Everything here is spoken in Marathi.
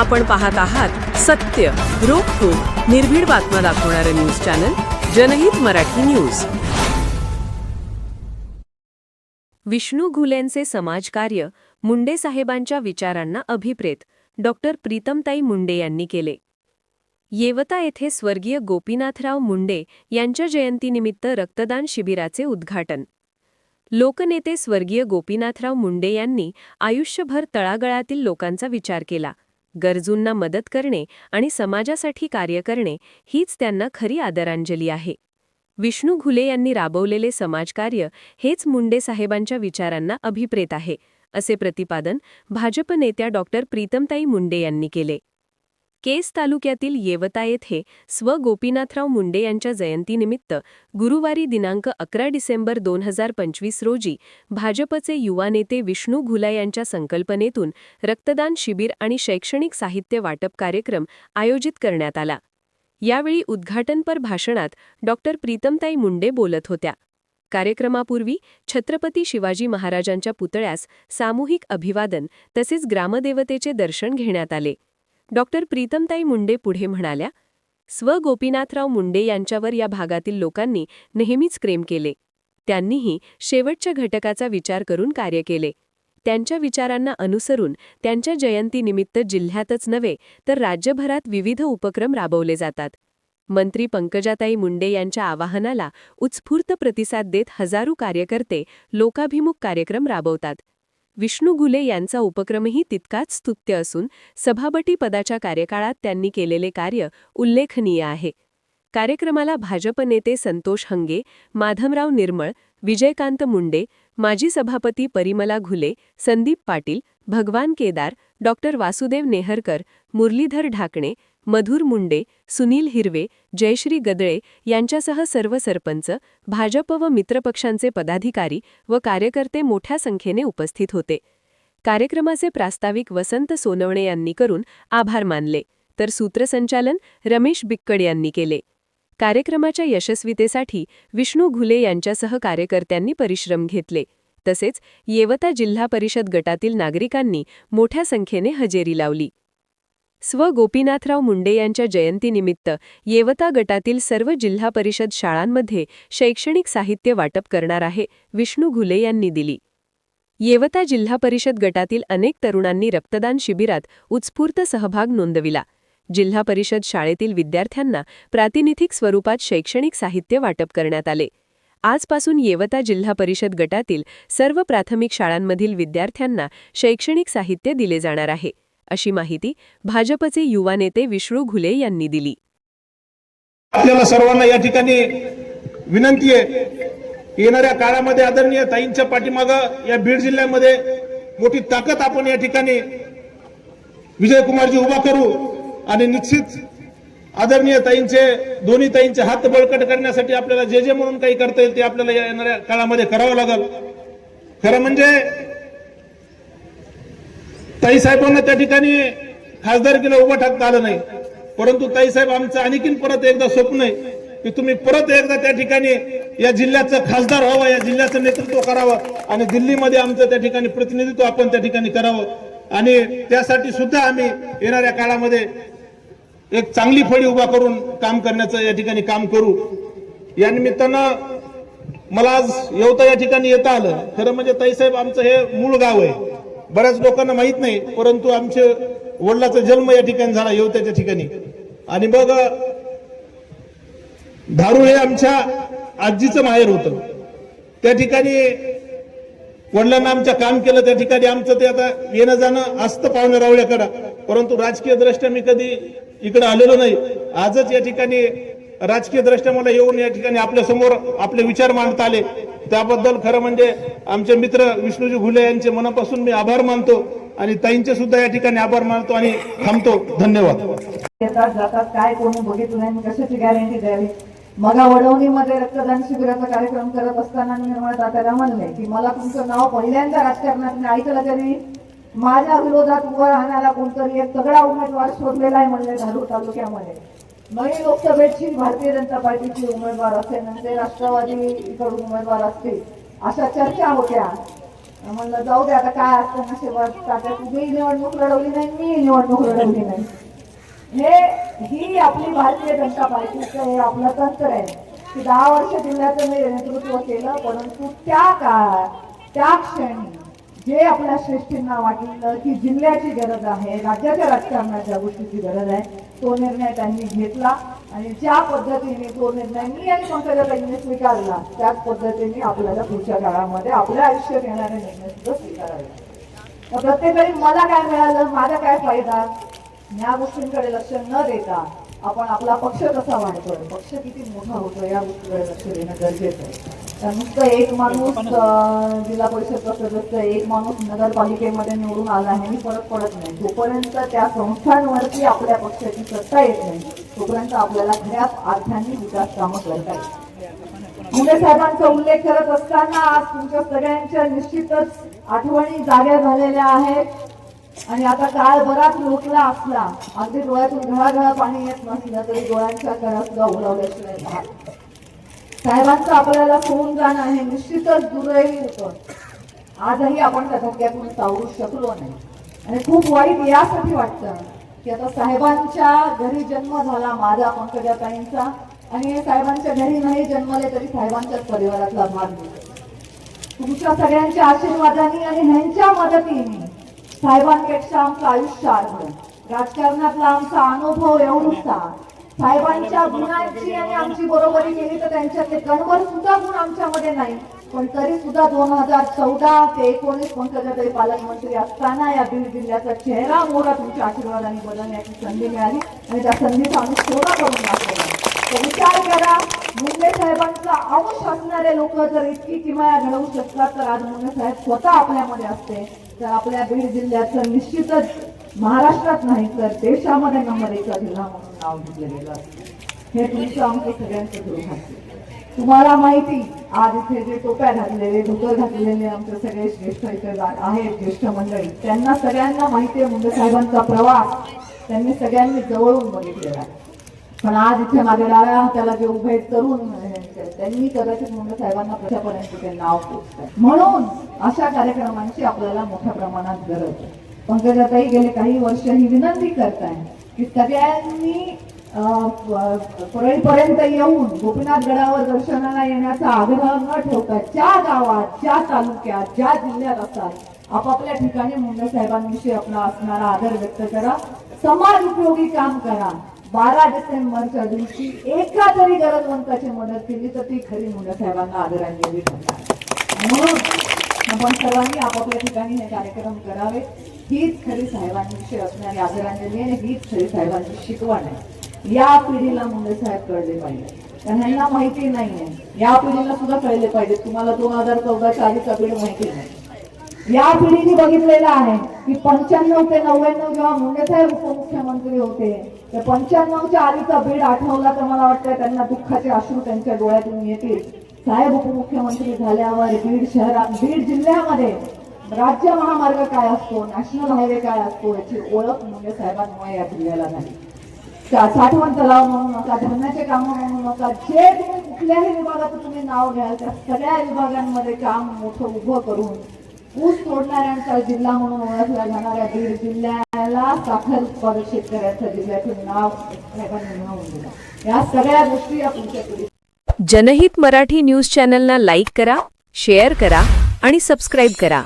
आपण पाहत आहात सत्य रोखोक निर्भीड बातम्या दाखवणारं न्यूज चॅनल जनहित मराठी न्यूज. विष्णू घुलेंचे समाजकार्य मुंडे साहेबांच्या विचारांना अभिप्रेत डॉक्टर प्रीतमताई मुंडे यांनी केले. येवता येथे स्वर्गीय गोपीनाथराव मुंडे यांच्या जयंतीनिमित्त रक्तदान शिबिराचे उद्घाटन. लोकनेते स्वर्गीय गोपीनाथराव मुंडे यांनी आयुष्यभर तळागळातील लोकांचा विचार केला. गरजूंना मदत करणे आणि समाजासाठी कार्य करणे हीच त्यांना खरी आदरांजली आहे. विष्णू घुले यांनी राबवलेले समाजकार्य हेच मुंडे साहेबांच्या विचारांना अभिप्रेत आहे असे प्रतिपादन भाजप नेत्या डॉक्टर प्रीतमताई मुंडे यांनी केले. केस तालुक्यातील येवता येथे स्व गोपीनाथराव मुंडे यांच्या जयंतीनिमित्त गुरुवारी दिनांक अकरा डिसेंबर दोन हजार पंचवीस रोजी भाजपचे युवा नेते विष्णू घुला यांच्या संकल्पनेतून रक्तदान शिबिर आणि शैक्षणिक साहित्य वाटप कार्यक्रम आयोजित करण्यात आला. यावेळी उद्घाटनपर भाषणात डॉक्टर प्रीतमताई मुंडे बोलत होत्या. कार्यक्रमापूर्वी छत्रपती शिवाजी महाराजांच्या पुतळ्यास सामूहिक अभिवादन तसेच ग्रामदेवतेचे दर्शन घेण्यात आले. डॉक्टर प्रीतमताई मुंडे पुढे म्हणाल्या स्व गोपीनाथराव मुंडे यांच्यावर या भागातील लोकांनी नेहमीच प्रेम केले. त्यांनीही शेवटच्या घटकाचा विचार करून कार्य केले. त्यांच्या विचारांना अनुसरून त्यांच्या जयंतीनिमित्त जिल्ह्यातच नव्हे तर राज्यभरात विविध उपक्रम राबवले जातात. मंत्री पंकजाताई मुंडे यांच्या आवाहनाला उत्स्फूर्त प्रतिसाद देत हजारो कार्यकर्ते लोकाभिमुख कार्यक्रम राबवतात. विष्णू गुले यांचा उपक्रमही तितकाच स्तुत्य असून सभापती पदाच्या कार्यकाळात त्यांनी केलेले कार्य उल्लेखनीय आहे. कार्यक्रमाला भाजप नेते संतोष हंगे माधवराव निर्मळ विजयकांत मुंडे माजी सभापती परिमला घुले संदीप पाटील भगवान केदार डॉक्टर वासुदेव नेहरकर मुरलीधर ढाकणे मधुर मुंडे सुनील हिरवे जयश्री गदळे यांच्यासह सर्व सरपंच भाजप व मित्रपक्षांचे पदाधिकारी व कार्यकर्ते मोठ्या संख्येने उपस्थित होते. कार्यक्रमाचे प्रास्ताविक वसंत सोनवणे यांनी करून आभार मानले. तर सूत्रसंचालन रमेश बिक्कड यांनी केले. कार्यक्रमाच्या यशस्वीतेसाठी विष्णू घुले यांच्यासह कार्यकर्त्यांनी परिश्रम घेतले. तसेच येवता जिल्हा परिषद गटातील नागरिकांनी मोठ्या संख्येने हजेरी लावली. स्व गोपीनाथराव मुंडे यांच्या जयंतीनिमित्त येवता गटातील सर्व जिल्हा परिषद शाळांमध्ये शैक्षणिक साहित्य वाटप करणार आहे विष्णू घुले यांनी दिली. येवता जिल्हा परिषद गटातील अनेक तरुणांनी रक्तदान शिबिरात उत्स्फूर्त सहभाग नोंदविला. जिल्हा परिषद शाळेतील विद्यार्थ्यांना प्रातिनिधिक स्वरूपात शैक्षणिक साहित्य वाटप करण्यात आले. आजपासून येवता जिल्हा परिषद गटातील सर्व प्राथमिक शाळांमधील विद्यार्थ्यांना शैक्षणिक साहित्य दिले जाणार आहे. अशी माहिती भाजपचे युवा नेते विष्णू घुले यांनी दिली. आपल्याला सर्वांना या ठिकाणी विनंती आहे येणाऱ्या काळामध्ये आदरणीय ताईंच्या पाठीमागं या बीड जिल्ह्यामध्ये मोठी ताकद आपण या ठिकाणी विजयकुमारजी उभा करू आणि निश्चित आदरणीय ताईंचे दोन्ही ताईंचे हात बळकट करण्यासाठी आपल्याला जे जे म्हणून काही करता येईल ते आपल्याला या येणाऱ्या काळामध्ये करावं लागेल. खरं म्हणजे ताई साहेबांना त्या ठिकाणी खासदारकीला उभं टाकता आलं नाही. परंतु ताईसाहेब आमचं आणखीन परत एकदा स्वप्न आहे की तुम्ही परत एकदा त्या ठिकाणी या जिल्ह्याचं खासदार व्हावं या जिल्ह्याचं नेतृत्व करावं आणि दिल्लीमध्ये आमचं त्या ठिकाणी प्रतिनिधित्व आपण त्या ठिकाणी करावं. आणि त्यासाठी सुद्धा आम्ही येणाऱ्या काळामध्ये एक चांगली फळी उभा करून काम करण्याचं या ठिकाणी काम करू. या निमित्तानं मला आज येवता या ठिकाणी येता आलं. खरं म्हणजे ताईसाहेब आमचं हे मूळ गाव आहे. बऱ्याच लोकांना माहीत नाही परंतु आमचे वडिलाचा जन्म या ठिकाणी झाला येवत्याच्या ठिकाणी. आणि मग धारू हे आमच्या आजीचं माहेर होतं. त्या ठिकाणी वडिलांना आमच्या काम केलं त्या ठिकाणी आमचं ते आता येणं जाणं असतं पाहुणे रावळ्याकडं. परंतु राजकीय दृष्ट्या मी कधी इकडे आलेलो नाही. आजच या ठिकाणी राजकीय दृष्ट्या मला येऊन या ठिकाणी आपल्यासमोर आपले विचार मांडता आले. त्याबद्दल खरं म्हणजे आमचे मित्र विष्णूजी घुले यांचे मनापासून मी आभार मानतो आणि ताईंचे सुद्धा या ठिकाणी आभार मानतो आणि थांबतो. धन्यवाद. जातात काय कोणी बघितलं नाही कशाची गॅरंटी द्यावी? मला वडवणीमध्ये रक्तदान शिबिराचा कार्यक्रम करत असताना मी निर्मळ तात्याला म्हणले की मला तुमचं नाव पहिल्यांदा राजकारणात मी ऐकलं तरी माझ्या विरोधात उभं राहण्याला कोणतरी एक तगडा उमेदवार शोधलेला आहे म्हणले धारूर तालुक्यामध्ये. नवी लोकसभेची भारतीय जनता पार्टीची उमेदवार असेल आणि ते राष्ट्रवादी उमेदवार असतील अशा चर्चा होत्या. म्हणलं जाऊ द्या आता काय असतं नशिबात तात्या तुझीही निवडणूक लढवली नाही मी निवडणूक लढवली नाही. हे ही आपली भारतीय जनता पार्टीचं हे आपलं तंत्र आहे की दहा वर्ष जिल्ह्याचं मी नेतृत्व केलं परंतु त्या काळात त्या क्षणी जे आपल्या श्रेष्ठींना वाटलं की जिल्ह्याची गरज आहे राज्याच्या राजकारणात ज्या गोष्टीची गरज आहे तो निर्णय त्यांनी घेतला. आणि ज्या पद्धतीने तो निर्णय मी आणि पंकजाताईंनी स्वीकारला त्याच पद्धतीने आपल्याला पुढच्या काळामध्ये आपल्या आयुष्यात येणारे निर्णय सुद्धा स्वीकारावे. तर प्रत्येकाने मला काय मिळालं माझा काय फायदा? या गोष्टींकडे लक्ष न देता आपण आपला पक्ष कसा वाढतोय? पक्ष किती मोठा होतोय या गोष्टीकडे लक्ष देणं गरजेचं आहे. नुसतं एक माणूस जिल्हा परिषदचा सदस्य एक माणूस नगरपालिकेमध्ये निवडून आला आहे फरक पडत नाही. जोपर्यंत त्या संस्थांवरती आपल्या पक्षाची सत्ता येत नाही तोपर्यंत आपल्याला खऱ्या अर्थाने विकास कामं करता येईल मुंडे साहेबांचा उल्लेख करत असताना आज तुमच्या सगळ्यांच्या निश्चितच आठवणी जाग्या झालेल्या आहेत. आणि आता काळ बराच लोटला असला. अगदी डोळ्यातून घळाघळा पाणी येत नसलं तरी डोळ्यांच्या कळा सुद्धा साहेबांचं आपल्याला सोडून जाणं हे निश्चितच दुर्दैवी होतं. आजही आपण त्या धक्क्यातून सावरू शकलो नाही. आणि खूप वाईट यासाठी वाटतं की आता साहेबांच्या घरी जन्म झाला माझा पंकजाताईंचा आणि साहेबांच्या घरी नाही जन्मले तरी साहेबांच्याच परिवारातला भाग दिसतो तुमच्या सगळ्यांच्या आशीर्वादाने आणि ह्यांच्या मदतीने साहेबांपेक्षा आमचं आयुष्य आढळलं राजकारणातला आमचा अनुभव एवढूसा. साहेबांच्या गुणांची आणि आमची बरोबरी केली तर त्यांच्यातले गणवर सुद्धा गुण आमच्यामध्ये नाही. पण तरी सुद्धा दोन हजार चौदा ते एकोणीस पंकजाताई पालकमंत्री असताना या बीड जिल्ह्याचा चेहरा मोहरा तुमच्या आशीर्वादाने बदलण्याची संधी मिळाली आणि त्या संधीचा आम्ही सोडा करून दाखवला. तर विचार करा मुंडे साहेबांचा अंश असणारे लोक जर इतकी किमाया घडवू शकतात तर आज मुंडे साहेब स्वतः आपल्यामध्ये असते. तर आपल्या बीड जिल्ह्याचं निश्चितच महाराष्ट्रात नाही तर देशामध्ये नंबर एकचा जिल्हा म्हणून नाव घेतलं गेलं असतं. हे तुमचं आमचं सगळ्यांचं दुर्भाग्य तुम्हाला माहिती आज इथे जे टोप्या घातलेले धोतर घातलेले आमचे सगळे श्रेष्ठ इथे आहेत ज्येष्ठ मंडळी त्यांना सगळ्यांना माहिती आहे मुंडे साहेबांचा प्रवास. त्यांनी सगळ्यांनी जवळून बघितलेला आहे. पण आज इथे माझ्या डाव्या हाताला जे उभे करून त्यांनी कदाचित मुंडे साहेबांना कशापर्यंत ते नाव पोचत म्हणून अशा कार्यक्रमांची आपल्याला मोठ्या प्रमाणात गरज आहे. पंकजाताई गेले काही वर्ष ही विनंती करताय की सगळ्यांनी अं, परळीपर्यंत येऊन गोपीनाथ गडावर दर्शनाला येण्याचा आग्रह न ठेवता ज्या गावात ज्या तालुक्यात ज्या जिल्ह्यात असतात आपापल्या ठिकाणी मुंडे साहेबांविषयी आपला असणारा आदर व्यक्त करा. समाज उपयोगी काम करा. बारा डिसेंबरच्या दिवशी एका जरी गरजवंताची मदत केली तर ती खरी मुंडे साहेबांना आदरांजली ठरणार म्हणून आपण सर्वांनी आपापल्या ठिकाणी हे कार्यक्रम करावे. हीच खरी साहेबांविषयी असणारी आदरांजली आणि हीच खरी साहेबांची शिकवण आहे. या पिढीला मुंडे साहेब कळले पाहिजे. त्यांना ह्यांना माहिती आहे या पिढीला सुद्धा कळले पाहिजे. तुम्हाला दोन हजार चौदाच्या आधीचा पिढी माहिती नाही. या पिढीने बघितलेलं आहे की पंच्याण्णव ते नव्याण्णव जेव्हा मुंडेसाहेब उपमुख्यमंत्री होते तर पंच्याण्णवच्या आधीचा बीड आठवला तर मला वाटतं त्यांना दुःखाचे अश्रू त्यांच्या डोळ्यातून येतील. साहेब उपमुख्यमंत्री झाल्यावर बीड शहरात बीड जिल्ह्यामध्ये राज्य महामार्ग काय असतो नॅशनल हायवे काय असतो याची ओळख मुंडे साहेबांमुळे या जिल्ह्याला झाली. साठवण तलाव म्हणू नका धरणाचे काम म्हणू नका जे तुम्ही कुठल्याही विभागाचं तुम्ही नाव घ्याल त्या सगळ्या विभागांमध्ये काम मोठं उभं करून ऊस तोडणाऱ्यांचा जिल्हा म्हणून ओळखला जाणाऱ्या बीड जिल्ह्याला साखर उत्पादक शेतकऱ्यांच्या जिल्ह्याचं नाव साहेबांनी मिळवून या सगळ्या गोष्टी या पुढच्या पिढी जनहित मराठी न्यूज चॅनलना लाईक करा शेअर करा आणि सबस्क्राईब करा.